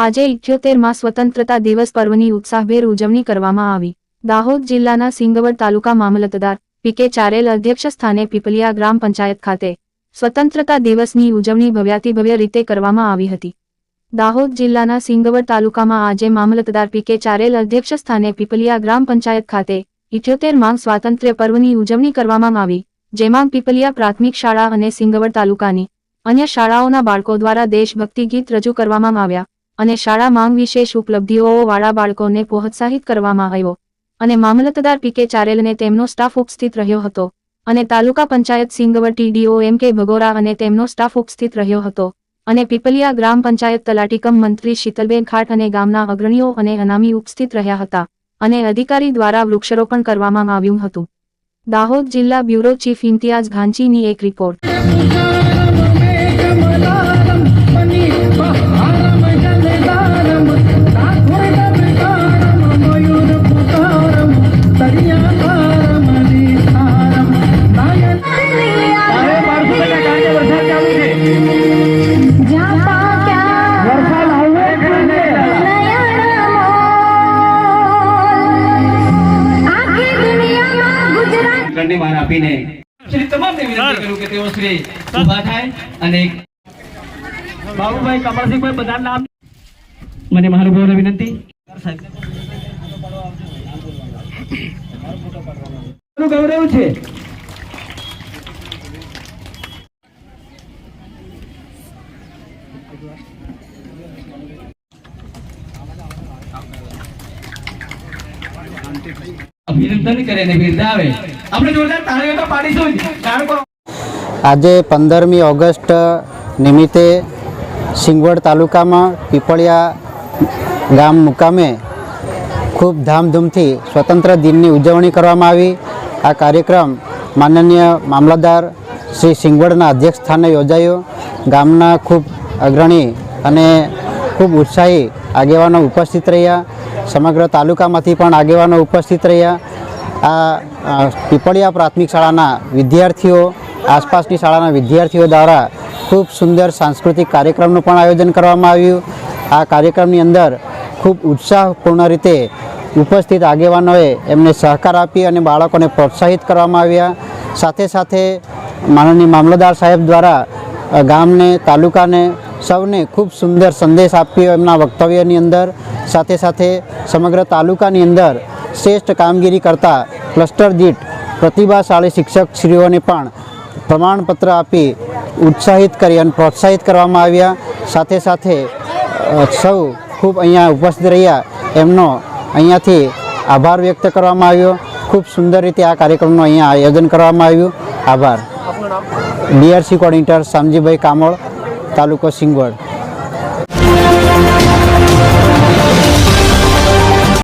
આજે ઇઠ્યોતેરમાં સ્વતંત્રતા દિવસ પર્વની ઉત્સાહભેર ઉજવણી કરવામાં આવી. દાહોદ જિલ્લાના સિંગવડ તાલુકા મામલતદાર પીકે ચારેલ અધ્યક્ષ સ્થાને પીપલિયા ગ્રામ પંચાયત ખાતે સ્વતંત્રતા દિવસની ઉજવણી ભવ્યાતિભવ્ય રીતે કરવામાં આવી હતી. દાહોદ જિલ્લાના સિંગવડ તાલુકામાં આજે મામલતદાર પીકે ચારેલ અધ્યક્ષ સ્થાને પીપલિયા ગ્રામ પંચાયત ખાતે ઇઠ્યોતેર માંગ સ્વાતંત્ર્ય પર્વની ઉજવણી કરવામાં આવી, જેમાં પીપલિયા પ્રાથમિક શાળા અને સિંગવડ તાલુકાની અન્ય શાળાઓના બાળકો દ્વારા દેશભક્તિ ગીત રજૂ કરવામાં આવ્યા. અને શાળા માંગ વિશેષ ઉપલબ્ધિઓવાળા બાળકોને પ્રોત્સાહિત કરવામાં આવ્યો. અને મામલતદાર પીકે ચારેલને તેમનો સ્ટાફ ઉપસ્થિત રહ્યો હતો. અને taluka panchayat Singvad TDO M K Bhagora અને તેમનો સ્ટાફ ઉપસ્થિત રહ્યો હતો. અને પીપલિયા ગ્રામ પંચાયત તલાટીકમ મંત્રી શીતલબેન ખાટ અને ગામના અગ્રણીઓ અને અનામી ઉપસ્થિત રહ્યા હતા. અને અધિકારી દ્વારા વૃક્ષારોપણ કરવામાં આવ્યું હતું. દાહોદ જિલ્લા બ્યુરો ચીફ ઇમ્તિયાઝ ઘાંચીની એક રિપોર્ટ. ગુજરાત દંડને આપીને શ્રી તમામને વિનંતી કરું કે તેઓ શ્રી ઊભા થાય અને બાબુભાઈ કમળસિંહભાઈ બધા નામ મને મહાનુભાવને વિનંતી નું ગૌરવ છે. અભિનંદન કરે ને બિરદાવે આપણે જોરદાર તાળીઓ તો પાડીશું આજે પંદરમી ઓગસ્ટ નિમિત્તે સિંગવડ તાલુકામાં પીપળિયા ગામ મુકામે ખૂબ ધામધૂમથી સ્વતંત્ર દિનની ઉજવણી કરવામાં આવી. આ કાર્યક્રમ માનનીય મામલતદાર શ્રી સિંગવડના અધ્યક્ષ સ્થાને યોજાયો. ગામના ખૂબ અગ્રણી અને ખૂબ ઉત્સાહી આગેવાનો ઉપસ્થિત રહ્યા. સમગ્ર તાલુકામાંથી પણ આગેવાનો ઉપસ્થિત રહ્યા. આ પીપળિયા પ્રાથમિક શાળાના વિદ્યાર્થીઓ, આસપાસની શાળાના વિદ્યાર્થીઓ દ્વારા ખૂબ સુંદર સાંસ્કૃતિક કાર્યક્રમનું પણ આયોજન કરવામાં આવ્યું. આ કાર્યક્રમની અંદર ખૂબ ઉત્સાહપૂર્ણ રીતે ઉપસ્થિત આગેવાનોએ એમને સહકાર આપી અને બાળકોને પ્રોત્સાહિત કરવામાં આવ્યા. સાથે સાથે માનનીય મામલતદાર સાહેબ દ્વારા ગામને, તાલુકાને સૌને ખૂબ સુંદર સંદેશ આપ્યો એમના વક્તવ્યની અંદર. સાથે સાથે સમગ્ર તાલુકાની અંદર શ્રેષ્ઠ કામગીરી કરતા ક્લસ્ટર દીઠ પ્રતિભાશાળી શિક્ષકશ્રીઓને પણ પ્રમાણપત્ર આપી ઉત્સાહિત કરી અને પ્રોત્સાહિત કરવામાં આવ્યા. સાથે સાથે સૌ ખૂબ અહીંયા ઉપસ્થિત રહ્યા. એમનો અહીંયાથી આભાર વ્યક્ત કરવામાં આવ્યો. ખૂબ સુંદર રીતે આ કાર્યક્રમનું અહીંયા આયોજન કરવામાં આવ્યું. આભાર. ડીઆરસી કોર્ડિનેટર શામજીભાઈ કામળ તાલુકો સિંગવડ.